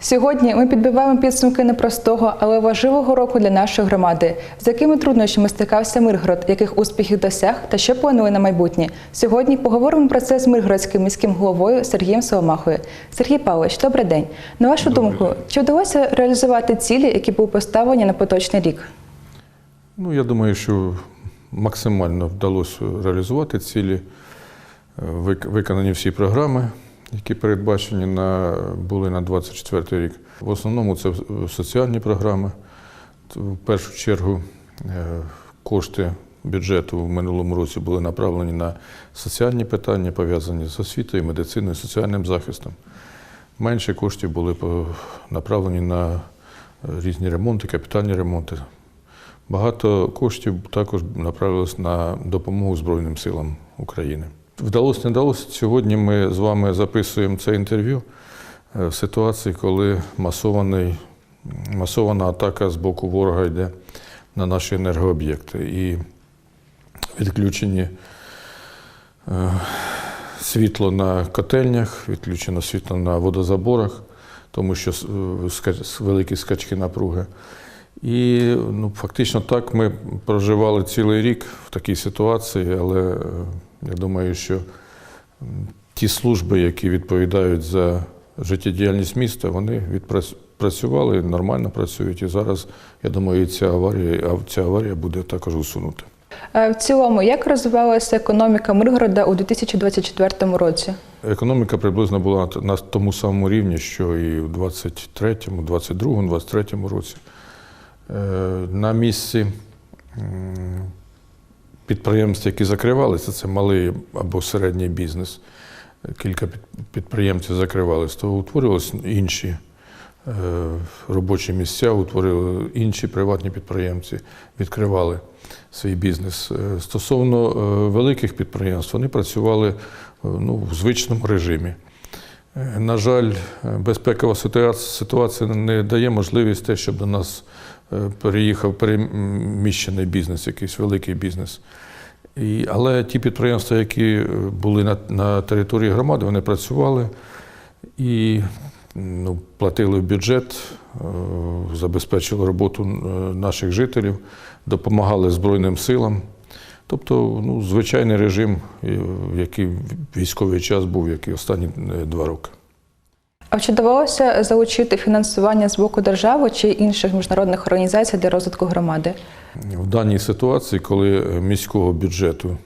Сьогодні ми підбиваємо підсумки непростого, але важливого року для нашої громади. З якими труднощами стикався Миргород, яких успіхів досяг та що планує на майбутнє? Сьогодні поговоримо про це з Миргородським міським головою Сергієм Соломахою. Сергій Павлович, добрий день. На вашу Добрий думку, день. чи вдалося реалізувати цілі, які були поставлені на поточний рік? Ну, я думаю, що максимально вдалося реалізувати цілі, Е, виконані всі програми, які передбачені на, були на 24 рік. В основному це соціальні програми. В першу чергу е, кошти бюджету в минулому році були направлені на соціальні питання, пов'язані з освітою, медициною, соціальним захистом. Менше коштів були направлені на е, різні ремонти, капітальні ремонти. Багато коштів також направилось на допомогу Збройним силам України. Вдалося, не вдалося. Сьогодні ми з вами записуємо це інтерв'ю е, в ситуації, коли масований, масована атака з боку ворога йде на наші енергооб'єкти. І відключені е, світло на котельнях, відключено світло на водозаборах, тому що е, великі скачки напруги. І ну, фактично так ми проживали цілий рік в такій ситуації, але я думаю, що ті служби, які відповідають за життєдіяльність міста, вони відпрацювали, нормально працюють. І зараз, я думаю, ця аварія, ця аварія буде також усунута. Е, В цілому, як розвивалася економіка Миргорода у 2024 році? Економіка приблизно була на тому самому рівні, що і в 23-му, 22-му, 23-му році. Е, На місці підприємств, які закривалися, це малий або середній бізнес. Кілька підприємців закривалися, то утворювалися інші е, робочі місця, утворили інші приватні підприємці, відкривали свій бізнес. Е, Стосовно е, великих підприємств, вони працювали ну, в звичному режимі. На жаль, безпекова ситуація, не дає можливість те, щоб до нас переїхав переміщений бізнес, якийсь великий бізнес. І, але ті підприємства, які е, були на, на території громади, вони працювали і ну, платили в бюджет, е, забезпечили роботу е, наших жителів, допомагали Збройним силам. Тобто, ну, звичайний режим, який військовий час був, який останні два роки. А чи довелося залучити фінансування з боку держави чи інших міжнародних організацій для розвитку громади? В даній ситуації, коли міського бюджету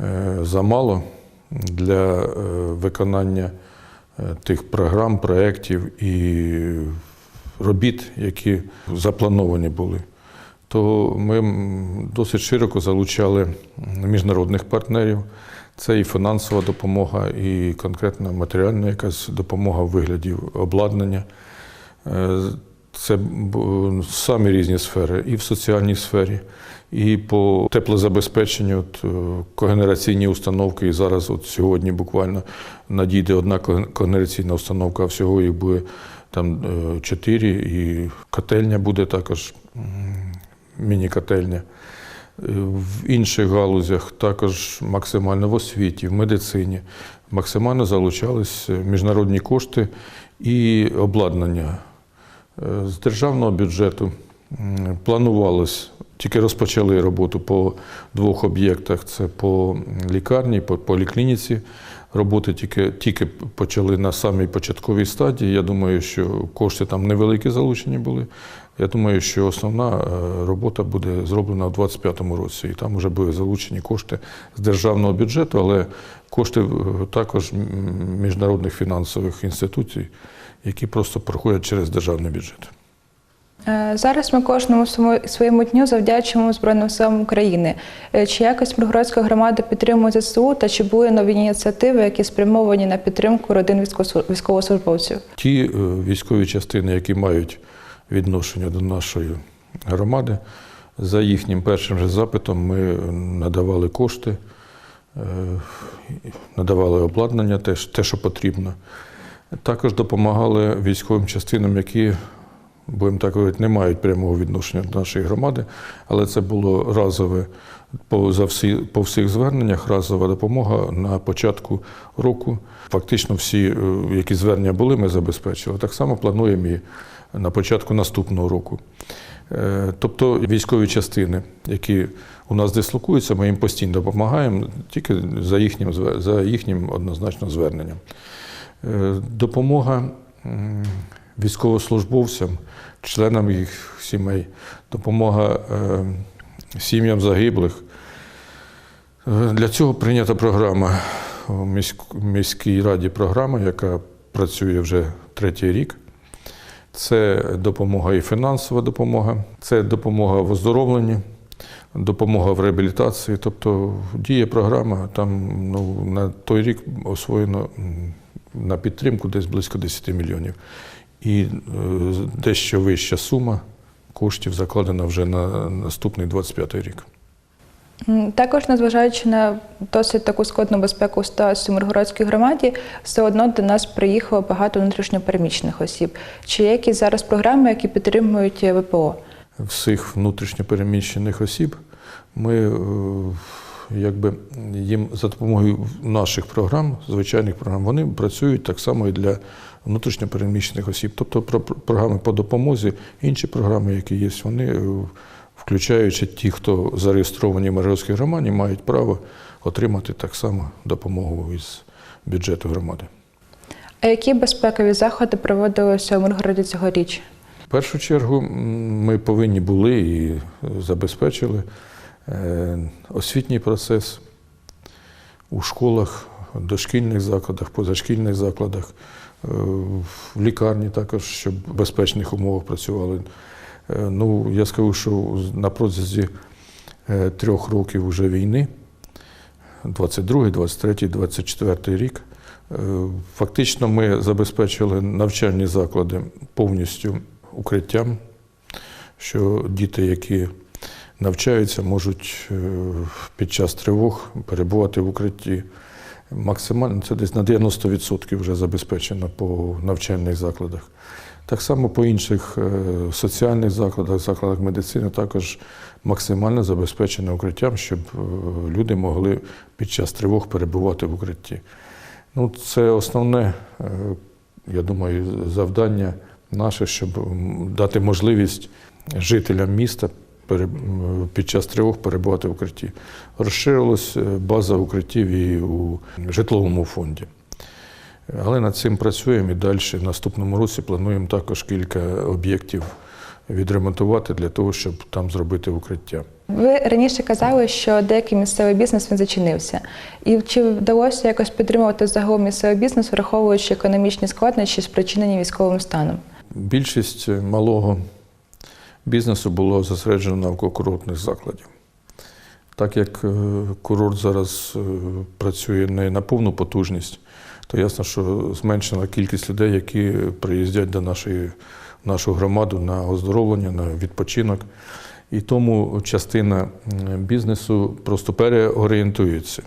е, замало для е, виконання е, тих програм, проєктів і робіт, які заплановані були, то ми досить широко залучали міжнародних партнерів. Це і фінансова допомога, і конкретна матеріальна якась допомога в вигляді обладнання. Е, Це самі різні сфери, і в соціальній сфері, і по теплозабезпеченню, от, е, когенераційні установки. І зараз, от сьогодні, буквально надійде одна когенераційна установка, а всього їх буде там е, чотири, і котельня буде також міні-котельня. В інших галузях також максимально в освіті, в медицині максимально залучались міжнародні кошти і обладнання. Е, З державного бюджету планувалось, тільки розпочали роботу по двох об'єктах: це по лікарні, по поліклініці. Роботи тільки, тільки почали на самій початковій стадії. Я думаю, що кошти там невеликі залучені були. Я думаю, що основна е, робота буде зроблена у 2025 році, і там вже були залучені кошти з державного бюджету, але кошти е, також міжнародних фінансових інституцій, які просто проходять через державний бюджет. Е, Зараз ми кожному своєму- дню завдячуємо Збройним силам України. Чи якось Миргородська громада підтримує ЗСУ та чи були нові ініціативи, які спрямовані на підтримку родин військовослужбовців? Ті військові частини, які мають відношення до нашої громади, за їхнім першим же запитом ми надавали кошти, е, надавали обладнання, те, те, що потрібно. Також допомагали військовим частинам, які будемо так говорити, не мають прямого відношення до нашої громади, але це було разове по, за всі, по всіх зверненнях, разова допомога на початку року. Фактично всі, е, які звернення були, ми забезпечили. Так само плануємо і на початку наступного року. Е, Тобто військові частини, які у нас дислокуються, ми їм постійно допомагаємо тільки за їхнім, за їхнім однозначно зверненням. Е, Допомога військовослужбовцям, членам їх сімей, допомога е, сім'ям загиблих. Для цього прийнята програма міськ- міській раді програма, яка працює вже третій рік. Це допомога і фінансова допомога, це допомога в оздоровленні, допомога в реабілітації. Тобто діє програма, там ну, на той рік освоєно на підтримку десь близько 10 мільйонів. І е, дещо вища сума коштів закладена вже на наступний 25 рік. Також, незважаючи на досить таку складну безпекову ситуацію в Миргородській громаді, все одно до нас приїхало багато внутрішньопереміщених осіб. Чи є якісь зараз програми, які підтримують е, ВПО? всіх внутрішньопереміщених осіб, ми е, якби їм за допомогою наших програм, звичайних програм, вони працюють так само і для внутрішньопереміщених осіб. Тобто про- програми по допомозі, інші програми, які є, вони, е, включаючи ті, хто зареєстровані в Миргородській громаді, мають право отримати так само допомогу із бюджету громади. А які безпекові заходи проводилися у Миргороді цьогоріч? В першу чергу ми повинні були і забезпечили е, освітній процес у школах, дошкільних закладах, позашкільних закладах, е, в лікарні також, щоб в безпечних умовах працювали. Е, Ну, я скажу, що на протязі е, трьох років вже війни, 22, 23, 24 рік, е, фактично ми забезпечили навчальні заклади повністю укриттям, що діти, які навчаються, можуть під час тривог перебувати в укритті. Максимально це десь на 90% вже забезпечено по навчальних закладах. Так само по інших е, соціальних закладах, закладах медицини також максимально забезпечено укриттям, щоб е, люди могли під час тривог перебувати в укритті. Ну, це основне, е, я думаю, завдання наше, щоб дати можливість жителям міста під час тривог перебувати в укритті. Розширилась база укриттів і у житловому фонді. Але над цим працюємо і далі в наступному році плануємо також кілька об'єктів відремонтувати для того, щоб там зробити укриття. Ви раніше казали, що деякий місцевий бізнес він зачинився. І чи вдалося якось підтримувати загалом місцевий бізнес, враховуючи економічні складнощі, спричинені військовим станом? Більшість малого бізнесу було зосереджено навколо курортних закладів. Так як е, курорт зараз е, працює не на повну потужність, то ясно, що зменшена кількість людей, які приїздять до нашої, нашу громаду на оздоровлення, на відпочинок. І тому частина бізнесу просто переорієнтується.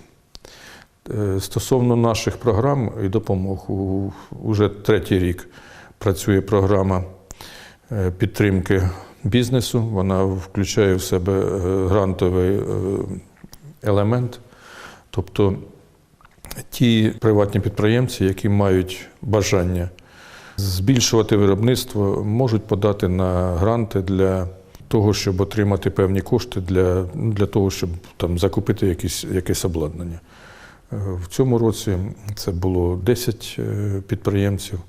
Е, Стосовно наших програм і допомог, уже третій рік працює програма е, підтримки бізнесу. Вона включає в себе е, грантовий елемент. Тобто ті приватні підприємці, які мають бажання збільшувати виробництво, можуть подати на гранти для того, щоб отримати певні кошти для, ну, для того, щоб там закупити якісь, якесь обладнання. Е, В цьому році це було 10 е, підприємців.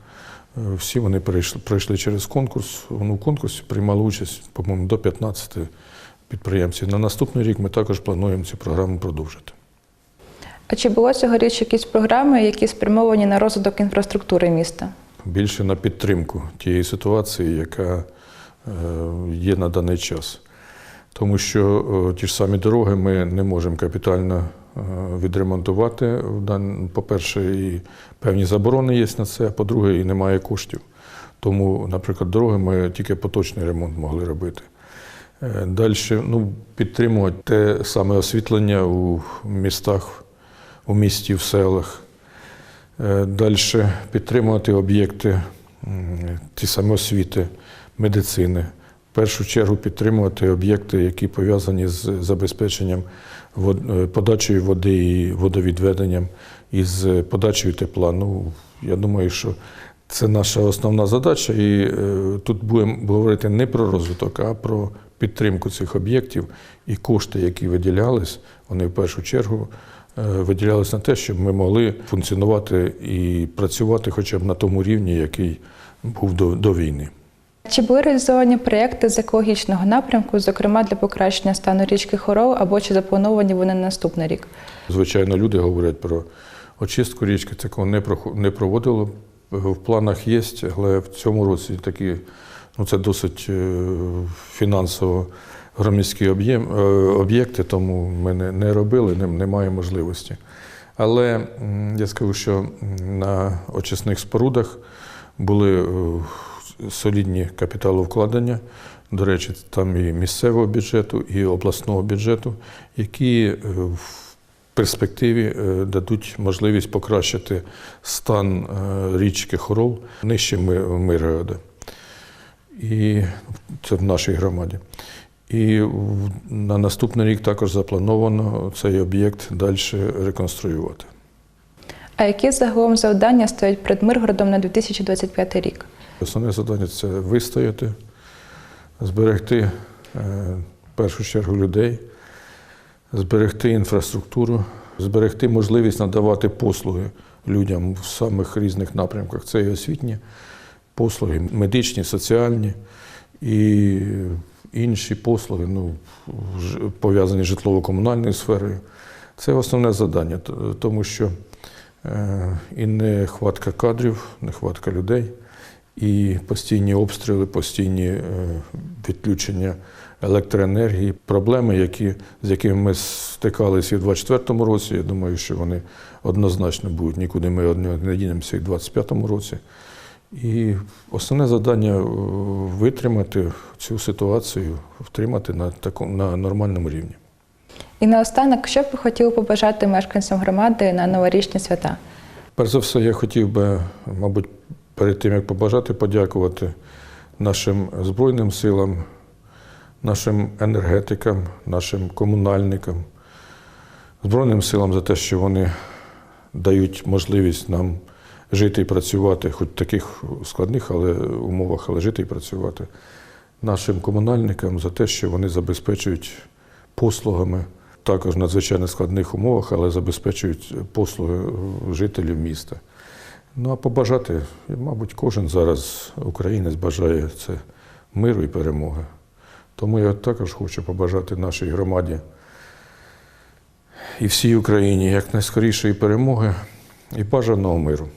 Е, Всі вони пройшли, пройшли через конкурс. Ну, в конкурсі приймали участь, по-моєму, до 15 підприємців. На наступний рік ми також плануємо цю програму продовжити. А чи було цьогоріч якісь програми, які спрямовані на розвиток інфраструктури міста? Більше на підтримку тієї ситуації, яка е, є на даний час. Тому що е, ті ж самі дороги ми не можемо капітально е, відремонтувати. По-перше, і певні заборони є на це, а по-друге, і немає коштів. Тому, наприклад, дороги ми тільки поточний ремонт могли робити. Далі ну, підтримувати те саме освітлення у містах, у місті, в селах. Далі підтримувати об'єкти ті самі освіти. медицини. В першу чергу підтримувати об'єкти, які пов'язані з забезпеченням е, подачею води і водовідведенням, і з подачею тепла. Ну, я думаю, що це наша основна задача, і е, тут будемо говорити не про розвиток, а про підтримку цих об'єктів і кошти, які виділялись, вони в першу чергу е, виділялись на те, щоб ми могли функціонувати і працювати хоча б на тому рівні, який був до, до війни. Чи були реалізовані проєкти з екологічного напрямку, зокрема для покращення стану річки Хорол, або чи заплановані вони на наступний рік? Звичайно, люди говорять про очистку річки, такого не не проводило. В планах є, але в цьому році такі, ну це досить е, фінансово громадські об'єм- е, об'єкти, тому ми не, не робили, не- немає можливості. Але я скажу, що на очисних спорудах були е, солідні капіталовкладення. До речі, там і місцевого бюджету, і обласного бюджету, які е, в перспективі дадуть можливість покращити стан річки Хорол нижче Ми- Миргорода. І це в нашій громаді. І на наступний рік також заплановано цей об'єкт далі реконструювати. А які загалом завдання стоять перед Миргородом на 2025 рік? Основне завдання це вистояти, зберегти е, в першу чергу людей, зберегти інфраструктуру, зберегти можливість надавати послуги людям в самих різних напрямках. Це і освітні послуги, медичні, соціальні і інші послуги, ну, пов'язані з житлово-комунальною сферою. Це основне завдання, тому що е, і нехватка кадрів, нехватка людей і постійні обстріли, постійні е, відключення електроенергії, проблеми, які, з якими ми стикалися і в 2024 році. Я думаю, що вони однозначно будуть. Нікуди ми не дінемося і в 2025 році. І основне завдання е, витримати цю ситуацію, втримати на, такому, на нормальному рівні. І наостанок, що б ви хотіли побажати мешканцям громади на новорічні свята? Перш за все, я хотів би, мабуть, перед тим як побажати, подякувати нашим Збройним силам, нашим енергетикам, нашим комунальникам, Збройним силам за те, що вони дають можливість нам жити і працювати, хоч таких складних але, умовах, але жити і працювати. Нашим комунальникам за те, що вони забезпечують послугами також в надзвичайно складних умовах, але забезпечують послуги жителів міста. Ну а побажати, мабуть, кожен зараз українець бажає це миру і перемоги. Тому я також хочу побажати нашій громаді і всій Україні якнайскорішої перемоги і бажаного миру.